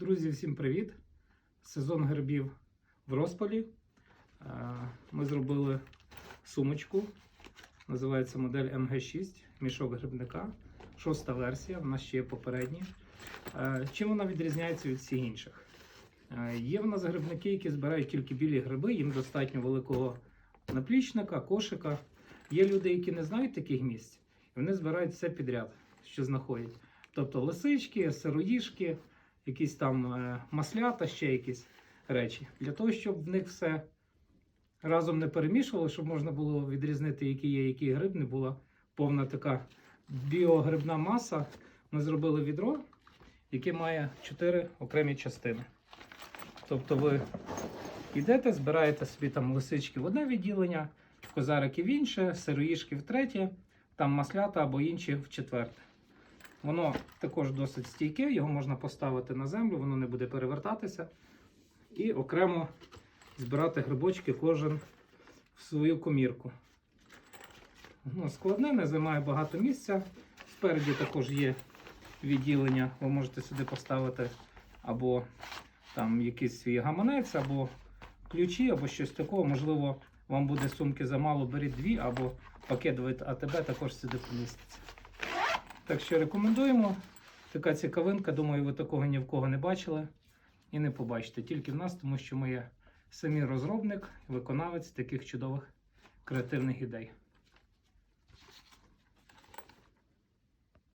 Друзі, всім привіт! Сезон грибів в розпалі. Е, Ми зробили сумочку. Називається модель МГ6, мішок грибника. Шоста версія, в нас ще є попередні. Е, Чим вона відрізняється від всіх інших? Е, Є в нас грибники, які збирають тільки білі гриби, їм достатньо великого наплічника, кошика. Є люди, які не знають таких місць, і вони збирають все підряд, що знаходять. Тобто лисички, сироїшки, якісь там е, маслята, ще якісь речі. Для того, щоб в них все разом не перемішувало, щоб можна було відрізнити, який є, який гриб, не була повна така біогрибна маса. Ми зробили відро, яке має чотири окремі частини. Тобто ви йдете, збираєте собі там лисички в одне відділення, козарики в інше, сироїшки в третє, там маслята або інші в четверте. Воно також досить стійке, його можна поставити на землю, воно не буде перевертатися. І окремо збирати грибочки кожен в свою комірку. Ну, складне, не займає багато місця. Спереді також є відділення, ви можете сюди поставити або там якийсь свій гаманець, або ключі, або щось такого. Можливо, вам буде сумки замало, беріть дві, або пакет від АТБ також сюди поміститься. Так що рекомендуємо. Така цікавинка, думаю, ви такого ні в кого не бачили і не побачите. Тільки в нас, тому що ми є самі розробник, виконавець таких чудових креативних ідей.